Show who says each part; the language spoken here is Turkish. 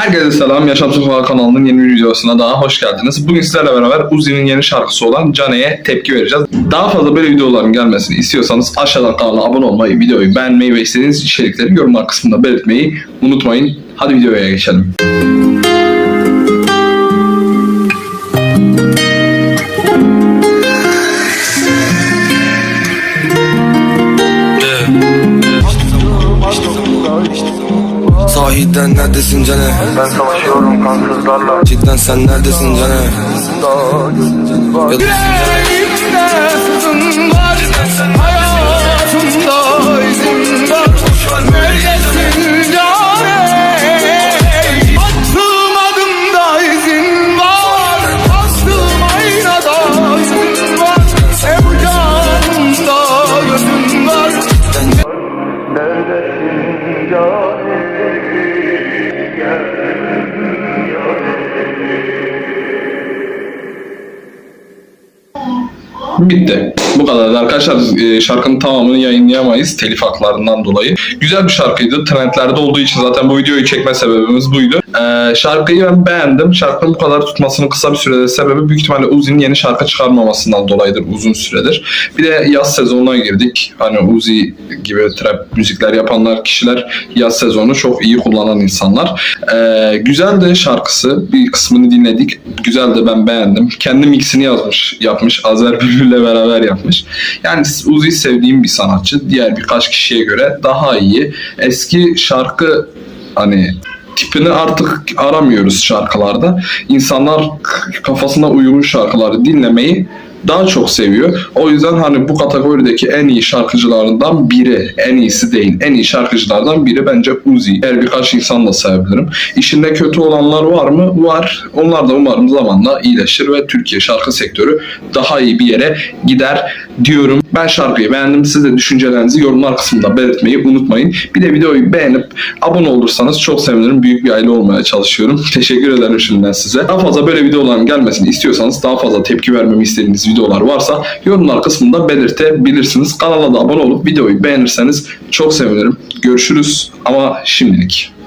Speaker 1: Herkese selam. Yaşam Sokağı kanalının yeni bir videosuna daha hoş geldiniz. Bugün sizlerle beraber Uzi'nin yeni şarkısı olan Cane'ye tepki vereceğiz. Daha fazla böyle videoların gelmesini istiyorsanız aşağıdan kanala abone olmayı, videoyu beğenmeyi ve istediğiniz içerikleri yorumlar kısmında belirtmeyi unutmayın. Hadi videoya geçelim.
Speaker 2: Sahiden neredesin cane?
Speaker 3: Ben savaşıyorum kansızlarla.
Speaker 2: Cidden sen neredesin cane?
Speaker 4: Yüreğimde sızın var Hayatımda izin var. Neredesin cane Attığım adımda izin var Bastığım aynada izin var. Hep canımda gözün var
Speaker 3: Neredesin yani
Speaker 1: Bitti. Bu kadar arkadaşlar. Ee, Şarkının tamamını yayınlayamayız telif haklarından dolayı. Güzel bir şarkıydı. Trendlerde olduğu için zaten bu videoyu çekme sebebimiz buydu. Ee, şarkıyı ben beğendim. Şarkının bu kadar tutmasının kısa bir sürede sebebi büyük ihtimalle Uzi'nin yeni şarkı çıkarmamasından dolayıdır uzun süredir. Bir de yaz sezonuna girdik. Hani Uzi gibi trap müzikler yapanlar kişiler yaz sezonu çok iyi kullanan insanlar. Ee, güzeldi şarkısı. Bir kısmını dinledik. Güzeldi ben beğendim. Kendi mixini yazmış, yapmış. Azer Bülbül'le beraber yapmış. Yani Uzi sevdiğim bir sanatçı. Diğer birkaç kişiye göre daha iyi. Eski şarkı hani tipini artık aramıyoruz şarkılarda. İnsanlar kafasına uygun şarkıları dinlemeyi daha çok seviyor. O yüzden hani bu kategorideki en iyi şarkıcılarından biri, en iyisi değil, en iyi şarkıcılardan biri bence Uzi. Diğer birkaç insan da sayabilirim. İşinde kötü olanlar var mı? Var. Onlar da umarım zamanla iyileşir ve Türkiye şarkı sektörü daha iyi bir yere gider diyorum. Ben şarkıyı beğendim. Siz de düşüncelerinizi yorumlar kısmında belirtmeyi unutmayın. Bir de videoyu beğenip abone olursanız çok sevinirim. Büyük bir aile olmaya çalışıyorum. Teşekkür ederim şimdiden size. Daha fazla böyle videoların gelmesini istiyorsanız daha fazla tepki vermemi istediğiniz videolar varsa yorumlar kısmında belirtebilirsiniz. Kanala da abone olup videoyu beğenirseniz çok sevinirim. Görüşürüz ama şimdilik.